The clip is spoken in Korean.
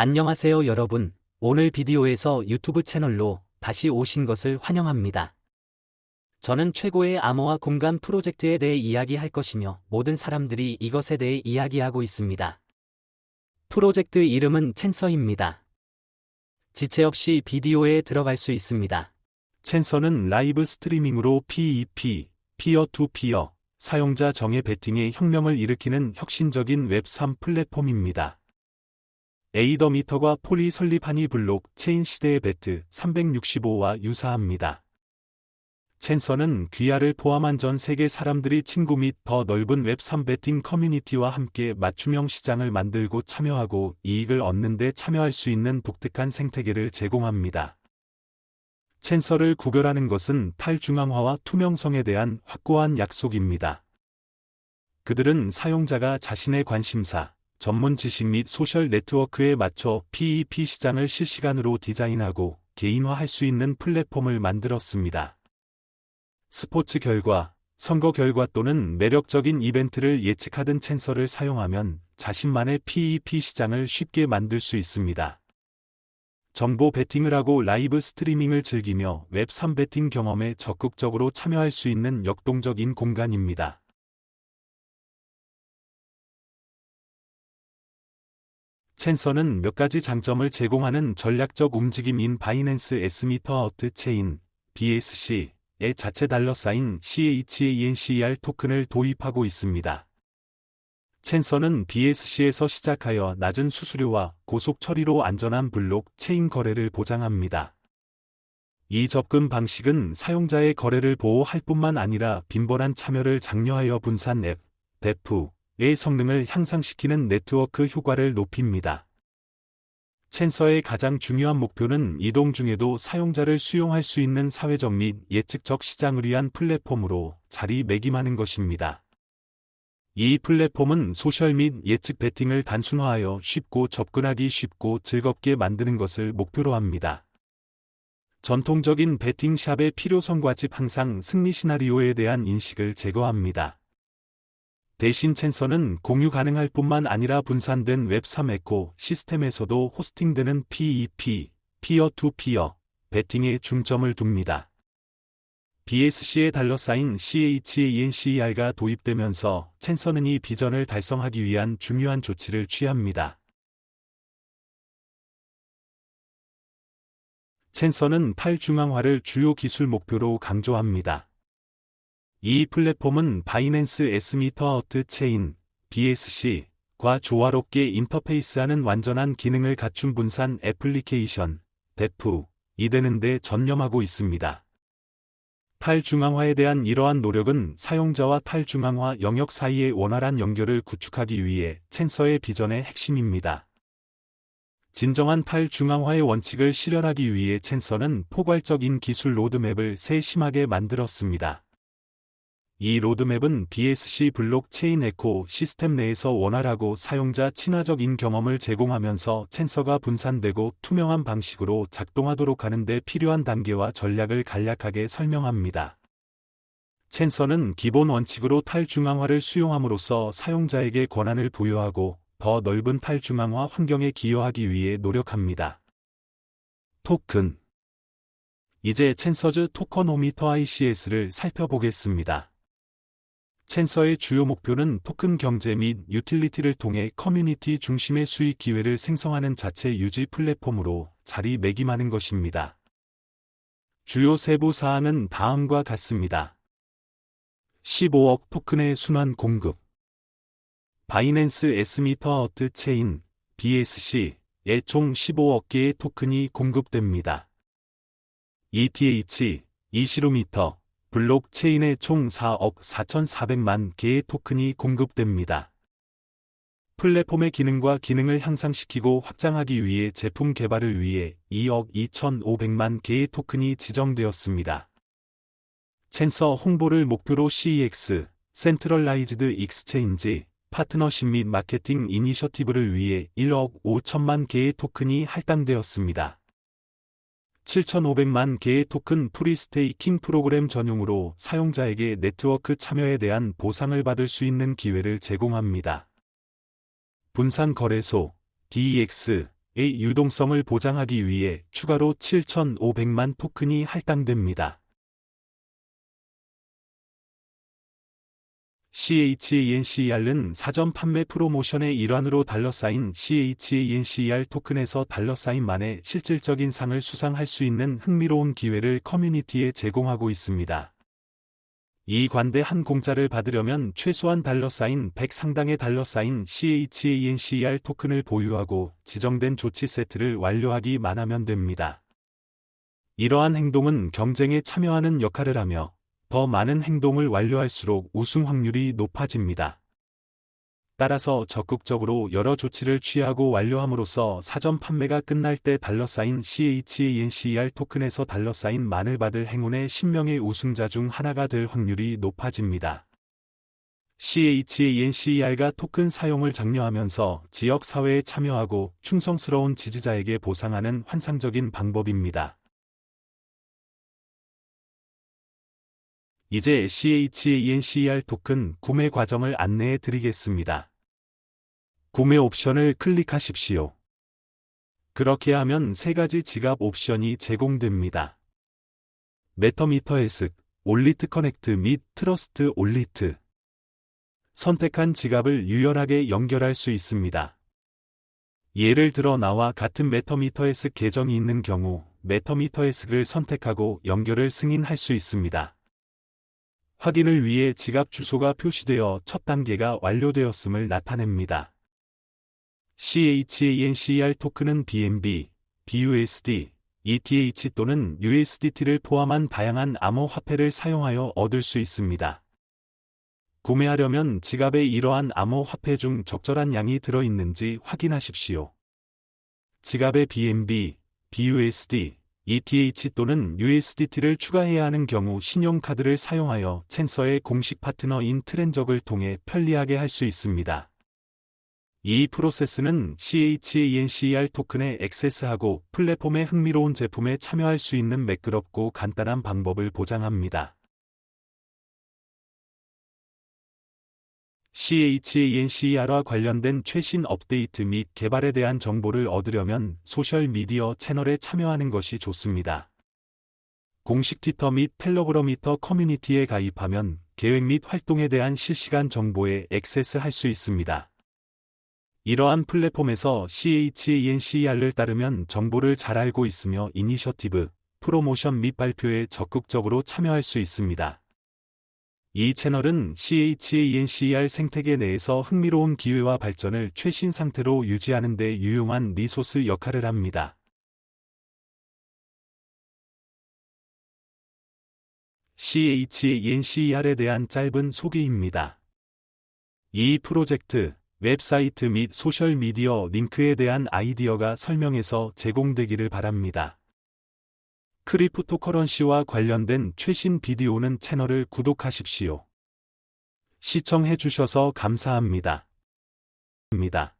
안녕하세요 여러분. 오늘 비디오에서 유튜브 채널로 다시 오신 것을 환영합니다. 저는 최고의 암호화 공간 프로젝트에 대해 이야기할 것이며 모든 사람들이 이것에 대해 이야기하고 있습니다. 프로젝트 이름은 챈서입니다. 지체 없이 비디오에 들어갈 수 있습니다. 챈서는 라이브 스트리밍으로 PEP, 피어 투 피어, 사용자 정의 베팅의 혁명을 일으키는 혁신적인 웹3 플랫폼입니다. 에이더미터과 폴이 설립하니 블록 체인 시대의 베트 365와 유사합니다. 챈서는 귀하를 포함한 전 세계 사람들이 친구 및 더 넓은 웹3 베팅 커뮤니티와 함께 맞춤형 시장을 만들고 참여하고 이익을 얻는 데 참여할 수 있는 독특한 생태계를 제공합니다. 챈서를 구별하는 것은 탈중앙화와 투명성에 대한 확고한 약속입니다. 그들은 사용자가 자신의 관심사, 전문 지식 및 소셜 네트워크에 맞춰 PEP 시장을 실시간으로 디자인하고 개인화할 수 있는 플랫폼을 만들었습니다. 스포츠 결과, 선거 결과 또는 매력적인 이벤트를 예측하던 챈서를 사용하면 자신만의 PEP 시장을 쉽게 만들 수 있습니다. 정보 베팅을 하고 라이브 스트리밍을 즐기며 웹3 베팅 경험에 적극적으로 참여할 수 있는 역동적인 공간입니다. 챈서는 몇 가지 장점을 제공하는 전략적 움직임인 바이낸스 S미터 어트 체인, BSC, 의 자체 달러 사인 CHANCER 토큰을 도입하고 있습니다. 챈서는 BSC에서 시작하여 낮은 수수료와 고속 처리로 안전한 블록 체인 거래를 보장합니다. 이 접근 방식은 사용자의 거래를 보호할 뿐만 아니라 빈번한 참여를 장려하여 분산 앱, 대프 의 성능을 향상시키는 네트워크 효과를 높입니다. 챈서의 가장 중요한 목표는 이동 중에도 사용자를 수용할 수 있는 사회적 및 예측적 시장을 위한 플랫폼으로 자리매김하는 것입니다. 이 플랫폼은 소셜 및 예측 베팅을 단순화하여 쉽고 접근하기 쉽고 즐겁게 만드는 것을 목표로 합니다. 전통적인 베팅샵의 필요성과 집 항상 승리 시나리오에 대한 인식을 제거합니다. 대신 챈서는 공유 가능할 뿐만 아니라 분산된 웹3 에코 시스템에서도 호스팅되는 PEP, 피어2피어, 베팅에 중점을 둡니다. BSC의 달러 사인 CHANCER가 도입되면서 챈서는 이 비전을 달성하기 위한 중요한 조치를 취합니다. 챈서는 탈중앙화를 주요 기술 목표로 강조합니다. 이 플랫폼은 바이낸스 S미터 어트 체인, BSC,과 조화롭게 인터페이스하는 완전한 기능을 갖춘 분산 애플리케이션, 대프, 이 되는데 전념하고 있습니다. 탈중앙화에 대한 이러한 노력은 사용자와 탈중앙화 영역 사이의 원활한 연결을 구축하기 위해 챈서의 비전의 핵심입니다. 진정한 탈중앙화의 원칙을 실현하기 위해 챈서는 포괄적인 기술 로드맵을 세심하게 만들었습니다. 이 로드맵은 BSC 블록체인 에코 시스템 내에서 원활하고 사용자 친화적인 경험을 제공하면서 챈서가 분산되고 투명한 방식으로 작동하도록 하는데 필요한 단계와 전략을 간략하게 설명합니다. 챈서는 기본 원칙으로 탈중앙화를 수용함으로써 사용자에게 권한을 부여하고 더 넓은 탈중앙화 환경에 기여하기 위해 노력합니다. 토큰 이제 챈서즈 토커노미터 ICS를 살펴보겠습니다. 챈서의 주요 목표는 토큰 경제 및 유틸리티를 통해 커뮤니티 중심의 수익 기회를 생성하는 자체 유지 플랫폼으로 자리매김하는 것입니다. 주요 세부 사항은 다음과 같습니다. 15억 토큰의 순환 공급 바이낸스 S미터 어트 체인 BSC에 총 15억 개의 토큰이 공급됩니다. ETH, 이시로미터, 블록체인에 총 4억 4,400만 개의 토큰이 공급됩니다. 플랫폼의 기능과 기능을 향상시키고 확장하기 위해 제품 개발을 위해 2억 2,500만 개의 토큰이 지정되었습니다. 챈서 홍보를 목표로 CEX, 센트럴라이즈드 익스체인지, 파트너십 및 마케팅 이니셔티브를 위해 1억 5천만 개의 토큰이 할당되었습니다. 7,500만 개의 토큰 프리스테이킹 프로그램 전용으로 사용자에게 네트워크 참여에 대한 보상을 받을 수 있는 기회를 제공합니다. 분산 거래소 DEX의 유동성을 보장하기 위해 추가로 7,500만 토큰이 할당됩니다. CHENCER은 사전 판매 프로모션의 일환으로 달러사인 CHENCER 토큰에서 달러사인만의 실질적인 상을 수상할 수 있는 흥미로운 기회를 커뮤니티에 제공하고 있습니다. 이 관대 한 공짜를 받으려면 최소한 달러사인 100 상당의 달러사인 CHENCER 토큰을 보유하고 지정된 조치 세트를 완료하기만 하면 됩니다. 이러한 행동은 경쟁에 참여하는 역할을 하며 더 많은 행동을 완료할수록 우승 확률이 높아집니다. 따라서 적극적으로 여러 조치를 취하고 완료함으로써 사전 판매가 끝날 때 달러사인 CHENCER 토큰에서 달러사인 만을 받을 행운의 10명의 우승자 중 하나가 될 확률이 높아집니다. CHENCER가 토큰 사용을 장려하면서 지역 사회에 참여하고 충성스러운 지지자에게 보상하는 환상적인 방법입니다. 이제 CHENCER 토큰 구매 과정을 안내해 드리겠습니다. 구매 옵션을 클릭하십시오. 그렇게 하면 세 가지 지갑 옵션이 제공됩니다. 메터미터 에스, 올리트 커넥트 및 트러스트 올리트. 선택한 지갑을 유연하게 연결할 수 있습니다. 예를 들어 나와 같은 메터미터에스 계정이 있는 경우 메터미터에스를 선택하고 연결을 승인할 수 있습니다. 확인을 위해 지갑 주소가 표시되어 첫 단계가 완료되었음을 나타냅니다. CHENCER 토큰은 BNB, BUSD, ETH 또는 USDT를 포함한 다양한 암호 화폐를 사용하여 얻을 수 있습니다. 구매하려면 지갑에 이러한 암호 화폐 중 적절한 양이 들어있는지 확인하십시오. 지갑에 BNB, BUSD, ETH 또는 USDT를 추가해야 하는 경우 신용카드를 사용하여 챈서의 공식 파트너인 트렌적을 통해 편리하게 할 수 있습니다. 이 프로세스는 CHENCER 토큰에 액세스하고 플랫폼의 흥미로운 제품에 참여할 수 있는 매끄럽고 간단한 방법을 보장합니다. CHENCER와 관련된 최신 업데이트 및 개발에 대한 정보를 얻으려면 소셜미디어 채널에 참여하는 것이 좋습니다. 공식 트위터 및 텔레그램 미터 커뮤니티에 가입하면 계획 및 활동에 대한 실시간 정보에 액세스할 수 있습니다. 이러한 플랫폼에서 CHENCER를 따르면 정보를 잘 알고 있으며 이니셔티브, 프로모션 및 발표에 적극적으로 참여할 수 있습니다. 이 채널은 CHENCER 생태계 내에서 흥미로운 기회와 발전을 최신 상태로 유지하는 데 유용한 리소스 역할을 합니다. CHENCER에 대한 짧은 소개입니다. 이 프로젝트, 웹사이트 및 소셜미디어 링크에 대한 아이디어가 설명에서 제공되기를 바랍니다. 크리프토커런시와 관련된 최신 비디오는 채널을 구독하십시오. 시청해주셔서 감사합니다. 입니다.